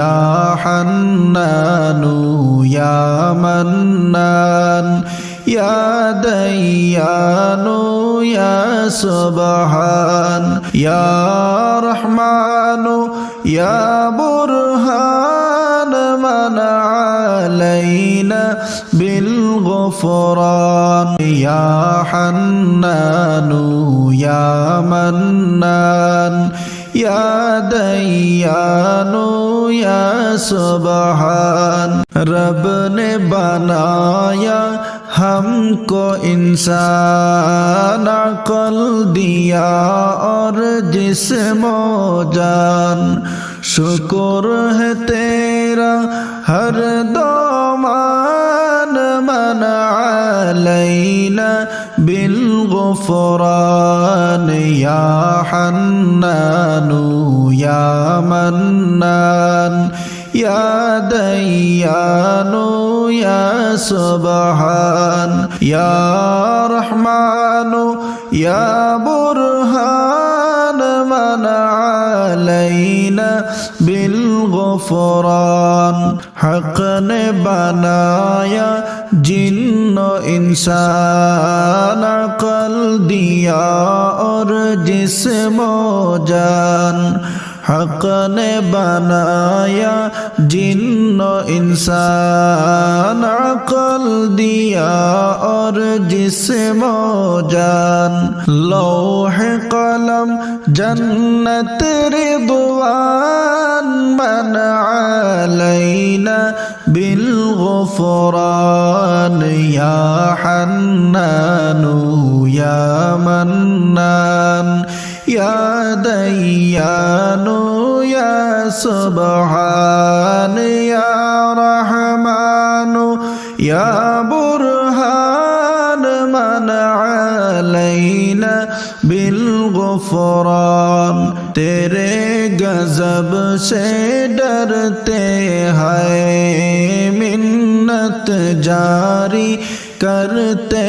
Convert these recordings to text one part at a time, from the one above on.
يا حنان يا منان يا ديان يا سبحان يا رحمن يا برهان من علينا بالغفران. يا حنان يا منان يا ديان يا سبحان رب نے بنایا ہم کو انسان عقل دیا اور جسم و جان شکر ہے تیرا ہر بالغفران يا حنان يا منان يا ديان يا سبحان يا رحمن يا برهان. من علينا بالغفران حق نے بنایا جن و انسان عقل دیا اور جسم و جان حق نے بنایا جن و انسان عقل دیا اور جسم و جان لوح قلم جنت رضوان من علينا بالغفران يا حنان يا منان يا ديان يا سبحان يا رحمن يا برهان من علينا بالغفران تیرے غضب سے ڈرتے ہیں منت جاری کرتے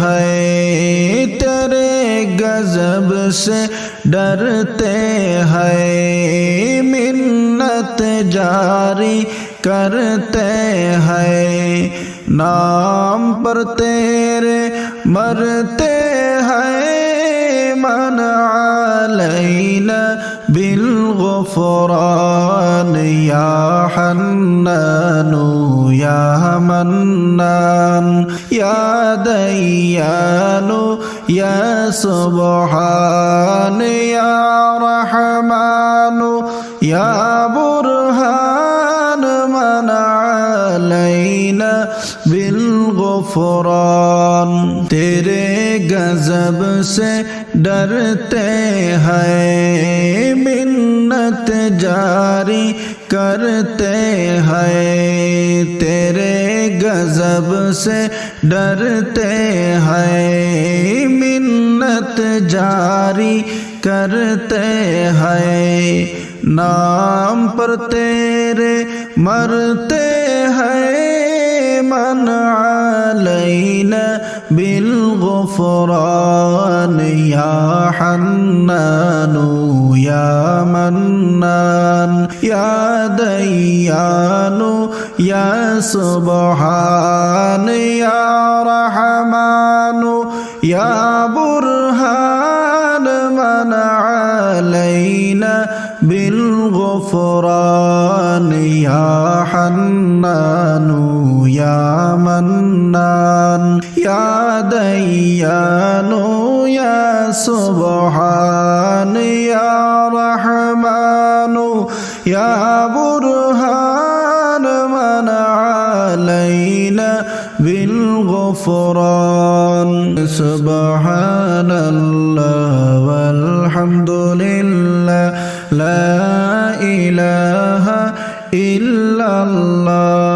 ہیں تیرے गजब से डरते हैं, मिन्नत जारी करते हैं। नाम पर तेरे मरते हैं, मन आलैना بالغفران يا حنان يا منان يا ديان يا سبحان يا رحمن يا برهان من علينا गुफरान, तेरे गजब से डरते हैं, मिन्नत जारी करते हैं, तेरे गजब से डरते हैं, मिन्नत जारी करते हैं, नाम पर तेरे मरते हैं। بالغفران يا حنان يا منان يا ديان يا سبحان يا رحمن يا برهان من علينا بالغفران يا حنان. يا منان يا ديان يا سبحان يا رحمن يا برهان من علينا بالغفران. سبحان الله والحمد لله. لا إله إلا الله.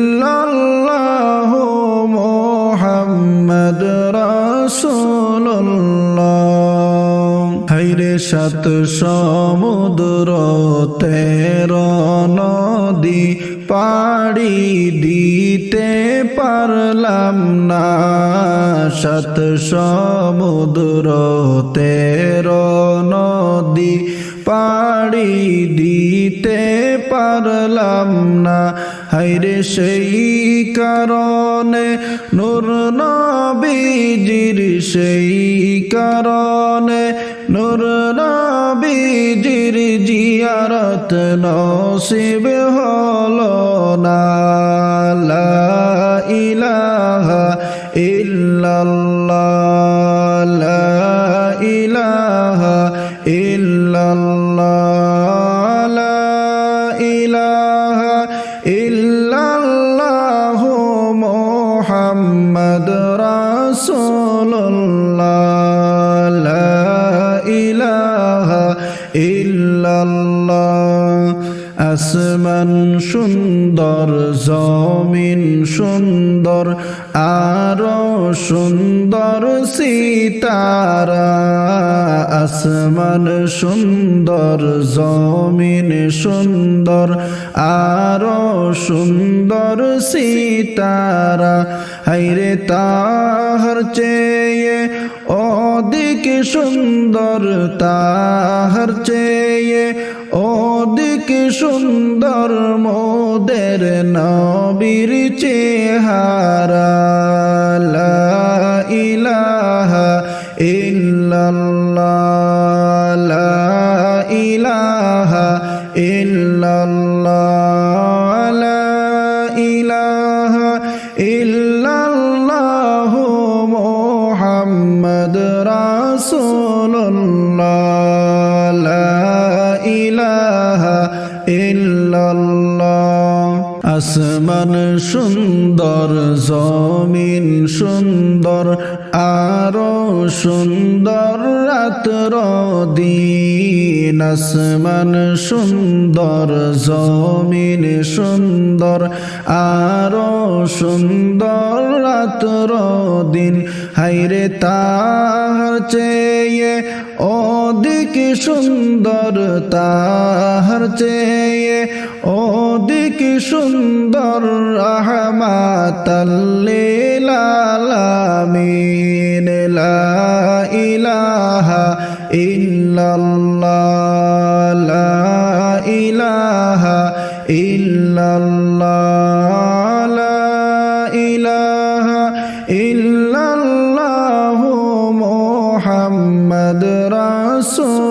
সাত সমুদ্র তের নদী পাড়ি দিতে পারলাম না। সাত সমুদ্র তের নদী পাড়ি দিতে পারলাম না। হাইরে সেই কারণে নূর নবীজির সেই কারণে নূর নবীজির জিয়ারত নসিব হলো। আসমান সুন্দর, জমিন সুন্দর, আরও সুন্দর সিতারা। আসমান সুন্দর, জমিন সুন্দর, আরও সুন্দর সিতারা। হাইরে তাহার চেয়ে অধিক সুন্দর, তাহার চেয়ে অধিক সুন্দর মোদের নবীর চেহারা? লা ইলাহা ইল্লাল্লাহ, লা ইলাহা ইল্লাল্লাহ, লা ইলাহা ইল্লাল্লাহ মুহাম্মদ রাসূলুল্লাহ আসমান সুন্দর, জমিন সুন্দর, আরও সুন্দর রাত্র দিন। আসমান সুন্দর, জমিন সুন্দর, আরও সুন্দর রাত্র দিন। হাইরে তাহার চেয়ে অধিক সুন্দর, তাহার চেয়ে অধিক সুন্দর রহমাতাল্লিলালামিন লা ইলাহা ইল্লাল্লাহ লা ইলাহা ইল্লাল্লাহ লা ইলাহা ইল্লাল্লাহু মুহাম্মদ রাসূলুল্লাহ